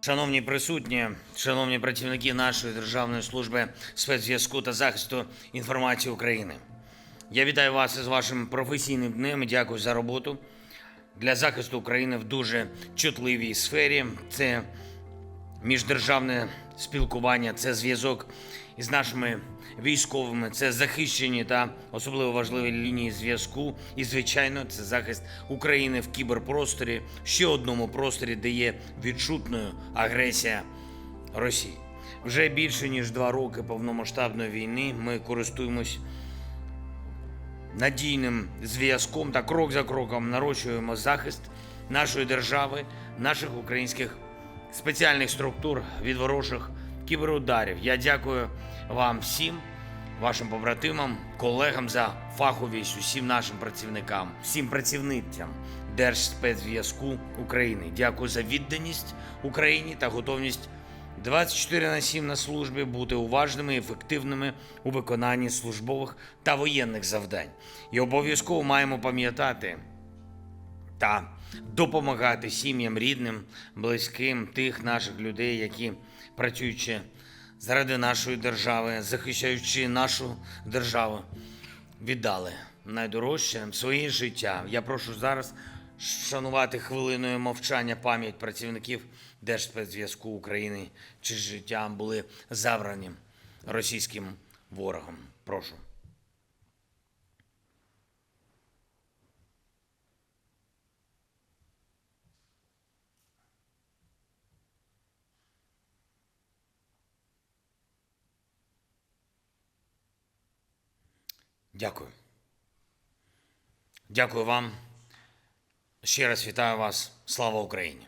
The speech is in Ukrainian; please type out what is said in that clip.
Шановні присутні, шановні працівники нашої Державної служби спецзв'язку та захисту інформації України. Я вітаю вас із вашим професійним днем дякую за роботу для захисту України в дуже чутливій сфері. Це міждержавне спілкування, це зв'язок із нашими військовими, це захищені та особливо важливі лінії зв'язку. І, звичайно, це захист України в кіберпросторі, ще одному просторі, де є відчутною агресія Росії. Вже більше ніж два роки повномасштабної війни ми користуємось надійним зв'язком та крок за кроком нарощуємо захист нашої держави, наших українських спеціальних структур від ворожих кіберударів. Я дякую вам всім, вашим побратимам, колегам за фаховість, усім нашим працівникам, всім працівницям Держспецзв'язку України. Дякую за відданість Україні та готовність 24 на 7 на службі бути уважними і ефективними у виконанні службових та воєнних завдань. І обов'язково маємо пам'ятати та допомагати сім'ям, рідним, близьким тих наших людей, які працюючи заради нашої держави, захищаючи нашу державу, віддали найдорожче своє життя. Я прошу зараз шанувати хвилиною мовчання пам'ять працівників Держспецзв'язку України, чиї життя були забрані російським ворогом. Прошу. Дякую. Дякую вам. Ще раз вітаю вас. Слава Україні!